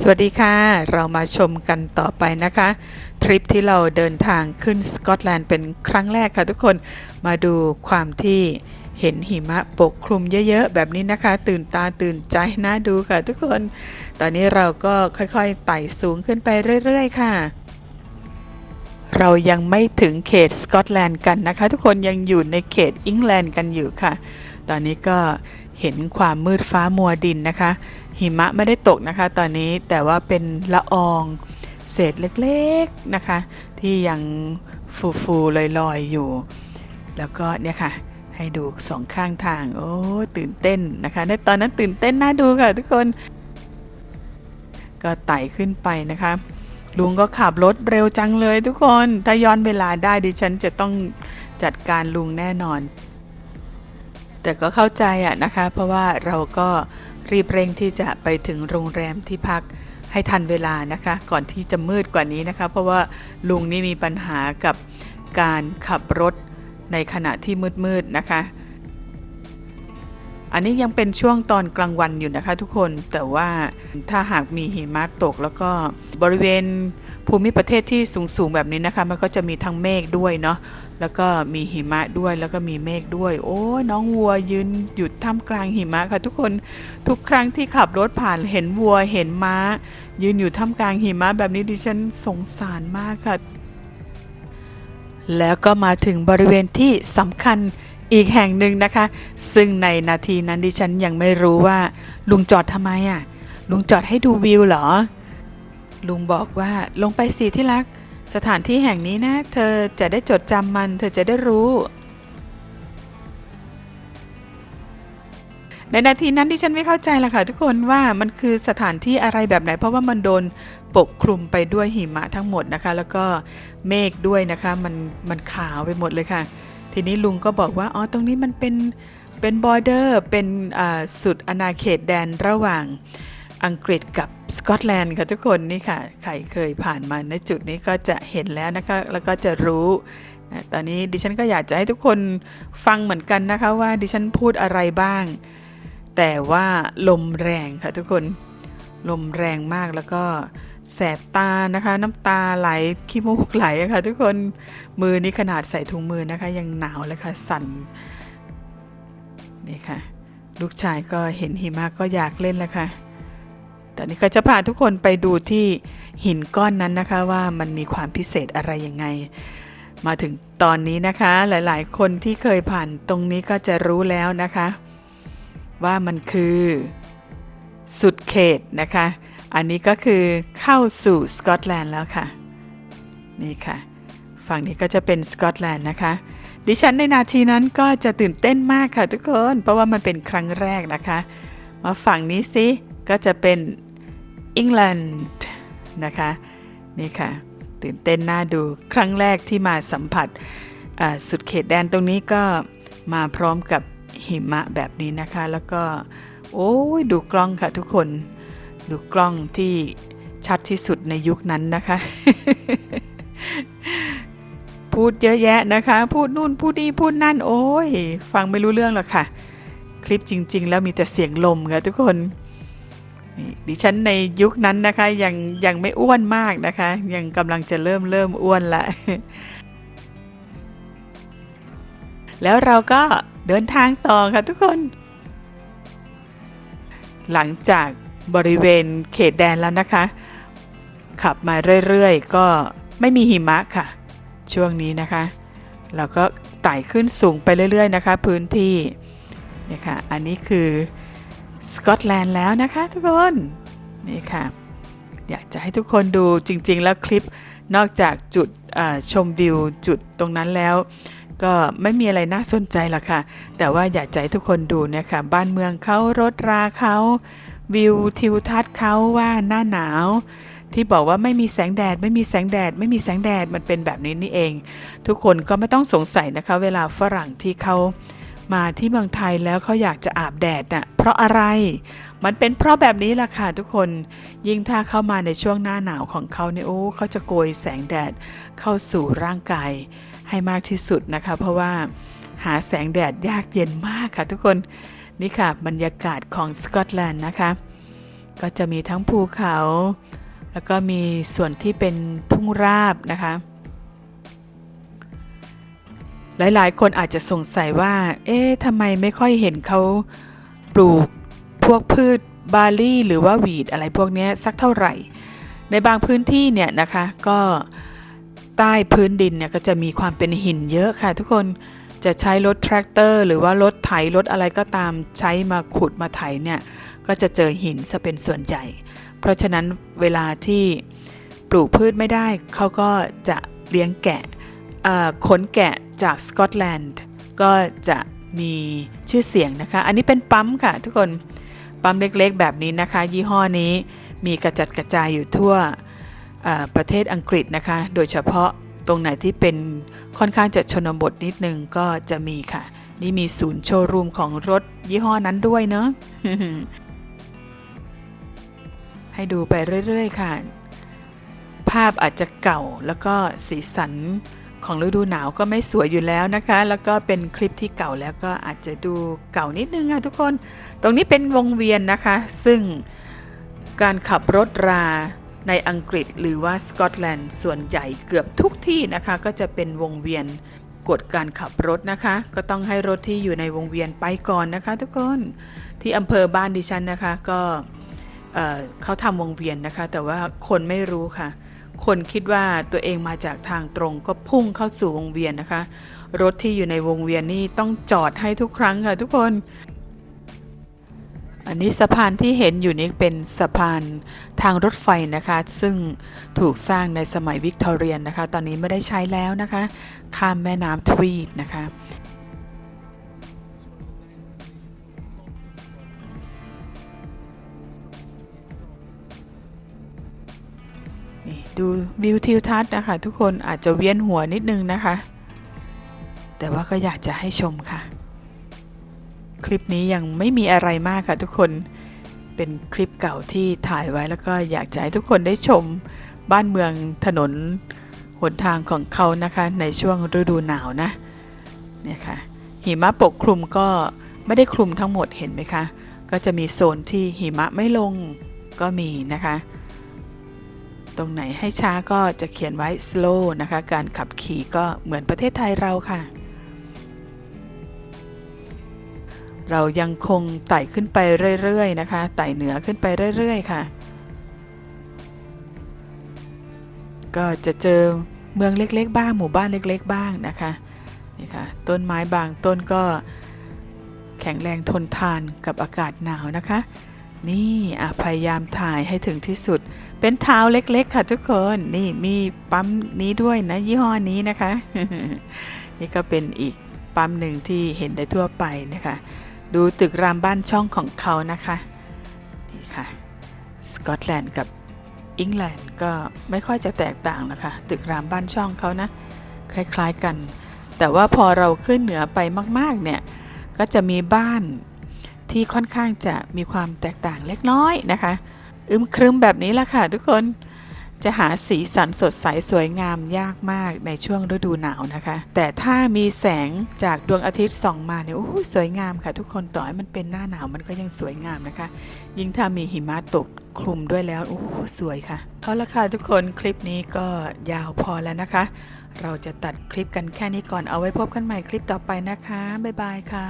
สวัสดีค่ะ เรามาชมกันต่อไปนะคะ ทริปที่เราเดินทางขึ้นสกอตแลนด์เป็นครั้งแรกค่ะทุกคนมาดูความที่เห็นหิมะปกคลุมเยอะๆ แบบนี้นะคะ ตื่นตาตื่นใจน่าดูค่ะทุกคน ตอนนี้เราก็ค่อยๆไต่สูงขึ้นไปเรื่อยๆ ค่ะ เรายังไม่ถึงเขตสกอตแลนด์กันนะคะ ทุกคนยังอยู่ในเขตอังกฤษกันอยู่ค่ะ ตอนนี้ก็ เห็นความมืดฟ้ามัวดินนะคะ หิมะไม่ได้ตกนะคะ ตอนนี้แต่ว่าเป็นละอองเศษเล็กๆนะคะ ที่ยังฟูๆลอยๆอยู่ แล้วก็เนี่ยค่ะ ให้ดูสองข้างทาง โอ้ตื่นเต้นนะคะในตอนนั้นตื่นเต้นน่าดูค่ะทุกคน ก็ไต่ขึ้นไปนะคะลุงก็ขับรถเร็วจังเลยทุกคน ถ้าย้อนเวลาได้ดิฉันจะต้องจัดการลุงแน่นอน แต่ก็เข้าใจอะนะคะ เพราะว่าเราก็รีบเร่งที่จะไปถึงโรงแรมที่พักให้ทันเวลานะคะ ก่อนที่จะมืดกว่านี้นะคะ เพราะว่าลุงนี่มีปัญหากับการขับรถในขณะที่มืดๆนะคะ อันนี้ยังเป็นช่วงตอนกลางวันอยู่นะคะทุกคนแต่ว่าถ้าหากมีหิมะตกแล้วก็บริเวณ ภูมิประเทศที่สูงๆแบบนี้นะคะ มันก็จะมีทั้งเมฆด้วยเนาะแล้วก็มีหิมะด้วยแล้วก็มีเมฆด้วย โอ้น้องวัวยืนอยู่ท่ามกลางหิมะค่ะ ทุกคนทุกครั้งที่ขับรถผ่านเห็นวัวเห็นม้า ยืนอยู่ท่ามกลางหิมะแบบนี้ดิฉันสงสารมากค่ะ แล้วก็มาถึงบริเวณที่สำคัญอีกแห่งหนึ่งนะคะ ซึ่งในนาทีนั้นดิฉันยังไม่รู้ว่า ลุงจอดทำไมอะลุงจอดให้ดูวิวเหรอ ลุงบอกว่าลงไปสิที่รัก สถานที่แห่งนี้นะ เธอจะได้จดจำมัน เธอจะได้รู้ ในนาทีนั้นดิฉันไม่เข้าใจละค่ะทุกคนว่ามันคือสถานที่อะไรแบบไหน เพราะว่ามันโดนปกคลุมไปด้วยหิมะทั้งหมดนะคะ แล้วก็เมฆด้วยนะคะ มันมันขาวไปหมดเลยค่ะ ทีนี้ลุงก็บอกว่าอ๋อตรงนี้มันเป็นเป็นบอร์เดอร์เป็นอ่าสุดอาณาเขตแดนระหว่าง อังกฤษกับสกอตแลนด์ค่ะทุกคนนี่ค่ะใครเคยผ่านมาในจุดนี้ก็จะเห็นแล้วนะคะ แล้วก็จะรู้นะตอนนี้ดิฉันก็อยากจะให้ทุกคนฟังเหมือนกันนะคะว่าดิฉันพูดอะไรบ้าง แต่ว่าลมแรงค่ะทุกคนลมแรงมากแล้วก็แสบตานะคะ น้ำตาไหลขี้มูกไหละค่ะทุกคนมือนี่ขนาดใส่ถุงมือนะคะ ยังหนาวเลยค่ะ สั่นนี่ค่ะ ลูกชายก็เห็นหิมะก็อยากเล่นแล้วค่ะ อนนี้ก็จะพาทุกคนไปดูที่หินก้อนนั้นนะคะว่ามันมีความพิเศษอะไรยังไง มาถึงตอนนี้นะคะหลายๆ คนที่เคยผ่านตรงนี้ก็จะรู้แล้วนะคะ ว่ามันคือสุดเขตนะคะ อันนี้ก็คือเข้าสู่สกอตแลนด์แล้วค่ะ นี่ค่ะ ฝั่งนี้ก็จะเป็นสกอตแลนด์นะคะ ดิฉันในนาทีนั้นก็จะตื่นเต้นมากค่ะทุกคน เพราะว่ามันเป็นครั้งแรกนะคะ มาฝั่งนี้สิก็จะเป็น อังกฤษนะคะ นี่ค่ะ ตื่นเต้นน่าดูครั้งแรกที่มาสัมผัสสุดเขตแดนตรงนี้ก็มาพร้อมกับหิมะแบบนี้นะคะ แล้วก็ โอ้ยดูกล้องค่ะทุกคน ดูกล้องที่ชัดที่สุดในยุคนั้นนะคะ พูดเยอะแยะนะคะ พูดนู่นพูดนี่พูดนั่น โอ้ย ฟังไม่รู้เรื่องหรอกค่ะ คลิปจริง ๆ แล้วมีแต่เสียงลมค่ะทุกคน ดิฉันในยุคนั้นนะคะยังยังไม่อ้วนมากนะคะ ยังกำลังจะเริ่มเริ่มอ้วนละแล้วเราก็เดินทางต่อค่ะทุกคน หลังจากบริเวณเขตแดนแล้วนะคะ ขับมาเรื่อยๆ ก็ไม่มีหิมะค่ะ ช่วงนี้นะคะเราก็ไต่ขึ้นสูงไปเรื่อย ๆ นะคะ พื้นที่นี่ค่ะอันนี้คือ สกอตแลนด์แล้วนะคะทุกคนนี่ค่ะอยากจะให้ทุกคนดูจริง ๆ แล้วคลิปนอกจากจุดชมวิวจุดตรงนั้นแล้ว ก็ไม่มีอะไรน่าสนใจหรอกค่ะ แต่ว่าอยากจะให้ทุกคนดูเนะคะบ้านเมืองเขารถราเขาวิวทิวทัศน์เขาว่าหน้าหนาว ที่บอกว่าไม่มีแสงแดด ไม่มีแสงแดด ไม่มีแสงแดดมันเป็นแบบนี้นี่เอง ทุกคนก็ไม่ต้องสงสัยนะคะ เวลาฝรั่งที่เขา มาที่เมืองไทยแล้วเขาอยากจะอาบแดดน่ะเพราะอะไร มันเป็นเพราะแบบนี้แหละค่ะทุกคน ยิ่งถ้าเข้ามาในช่วงหน้าหนาวของเขาเนี่ยโอ้เขาจะโกยแสงแดดเข้าสู่ร่างกายให้มากที่สุดนะคะ เพราะว่าหาแสงแดดยากเย็นมากค่ะทุกคน นี่ค่ะบรรยากาศของสกอตแลนด์นะคะ ก็จะมีทั้งภูเขา แล้วก็มีส่วนที่เป็นทุ่งราบนะคะ หลายๆ คนอาจจะสงสัยว่า เอ๊ะทำไมไม่ค่อยเห็นเขาปลูกพวกพืชบาลี่หรือว่าวีดอะไรพวกนี้สักเท่าไหร่ ในบางพื้นที่เนี่ยนะคะก็ใต้พื้นดินเนี่ยก็จะมีความเป็นหินเยอะค่ะ ทุกคนจะใช้รถแทรกเตอร์หรือว่ารถไถรถอะไรก็ตามใช้มาขุดมาไถเนี่ยก็จะเจอหินซะเป็นส่วนใหญ่ เพราะฉะนั้นเวลาที่ปลูกพืชไม่ได้เขาก็จะเลี้ยงแกะขนแกะ จากสกอตแลนด์ก็จะมีชื่อเสียงนะคะ อันนี้เป็นปั๊มค่ะทุกคนปั๊มเล็กๆ แบบนี้นะคะ ยี่ห้อนี้มีกระจัดกระจายอยู่ทั่วประเทศอังกฤษนะคะ โดยเฉพาะตรงไหนที่เป็นค่อนข้างจะชนบทนิดนึงก็จะมีค่ะ นี่มีศูนย์โชว์รูมของรถยี่ห้อนั้นด้วยเนาะให้ดูไปเรื่อย ๆ ค่ะ ภาพอาจจะเก่าแล้วก็สีสัน ของฤดูหนาวก็ไม่สวยอยู่แล้วนะคะ แล้วก็เป็นคลิปที่เก่าแล้วก็อาจจะดูเก่านิดนึงค่ะทุกคน ตรงนี้เป็นวงเวียนนะคะ ซึ่งการขับรถราในอังกฤษหรือว่าสกอตแลนด์ส่วนใหญ่เกือบทุกที่นะคะ ก็จะเป็นวงเวียนกฎการขับรถนะคะ ก็ต้องให้รถที่อยู่ในวงเวียนไปก่อนนะคะ ทุกคนที่อำเภอบ้านดิฉันนะคะ ก็เอ่อเขาทำวงเวียนนะคะ แต่ว่าคนไม่รู้ค่ะ คนคิดว่าตัวเองมาจากทางตรงก็พุ่งเข้าสู่วงเวียนนะคะ รถที่อยู่ในวงเวียนนี่ต้องจอดให้ทุกครั้งค่ะทุกคน อันนี้สะพานที่เห็นอยู่นี้เป็นสะพานทางรถไฟนะคะ ซึ่งถูกสร้างในสมัยวิกตอเรียนนะคะ ตอนนี้ไม่ได้ใช้แล้วนะคะ ข้ามแม่น้ำทวีตนะคะ นี่ดูวิวทิวทัศน์นะคะ ทุกคนอาจจะเวียนหัวนิดนึงนะคะ แต่ว่าก็อยากจะให้ชมค่ะ คลิปนี้ยังไม่มีอะไรมากค่ะทุกคนเป็นคลิปเก่าที่ถ่ายไว้แล้วก็อยากจะให้ทุกคนได้ชมบ้านเมืองถนนหนทางของเขานะคะในช่วงฤดูหนาวนะเนี่ยค่ะหิมะปกคลุมก็ไม่ได้คลุมทั้งหมดเห็นไหมคะ ก็จะมีโซนที่หิมะไม่ลงก็มีนะคะ ตรงไหนให้ช้าก็จะเขียนไว้ slow นะคะ การขับขี่ก็เหมือนประเทศไทยเราค่ะ เรายังคงไต่ขึ้นไปเรื่อยๆนะคะ ไต่เหนือขึ้นไปเรื่อยๆค่ะ ก็จะเจอเมืองเล็กๆ บ้าง หมู่บ้านเล็กๆ บ้างนะคะ นี่ค่ะ ต้นไม้บางต้นก็แข็งแรงทนทานกับอากาศหนาวนะคะ นี่พยายามถ่ายให้ถึงที่สุด เป็นเท้าเล็กๆ ค่ะทุกคน นี่มีปั๊มนี้ด้วยนะ ยี่ห้อนี้นะคะ นี่ก็เป็นอีกปั๊มหนึ่งที่เห็นได้ทั่วไปนะคะ ดูตึกรามบ้านช่องของเขานะคะ นี่ค่ะ สกอตแลนด์กับอังกฤษก็ไม่ค่อยจะแตกต่างนะคะ ตึกรามบ้านช่องเขานะ คล้ายๆกัน แต่ว่าพอเราขึ้นเหนือไปมากๆเนี่ย ก็จะมีบ้าน ที่ค่อนข้างจะมีความแตกต่างเล็กน้อยนะคะ อึมครึมแบบนี้ละค่ะทุกคนจะหาสีสันสดใสสวยงามยากมากในช่วงฤดูหนาวนะคะ แต่ถ้ามีแสงจากดวงอาทิตย์ส่องมาเนี่ยโอ้สวยงามค่ะ ทุกคนต่อให้มันเป็นหน้าหนาวมันก็ยังสวยงามนะคะ ยิ่งถ้ามีหิมะตกคลุมด้วยแล้วโอ้สวยค่ะเอาละค่ะทุกคนคลิปนี้ก็ยาวพอแล้วนะคะ เราจะตัดคลิปกันแค่นี้ก่อนเอาไว้พบกันใหม่คลิปต่อไปนะคะบ๊ายบายค่ะ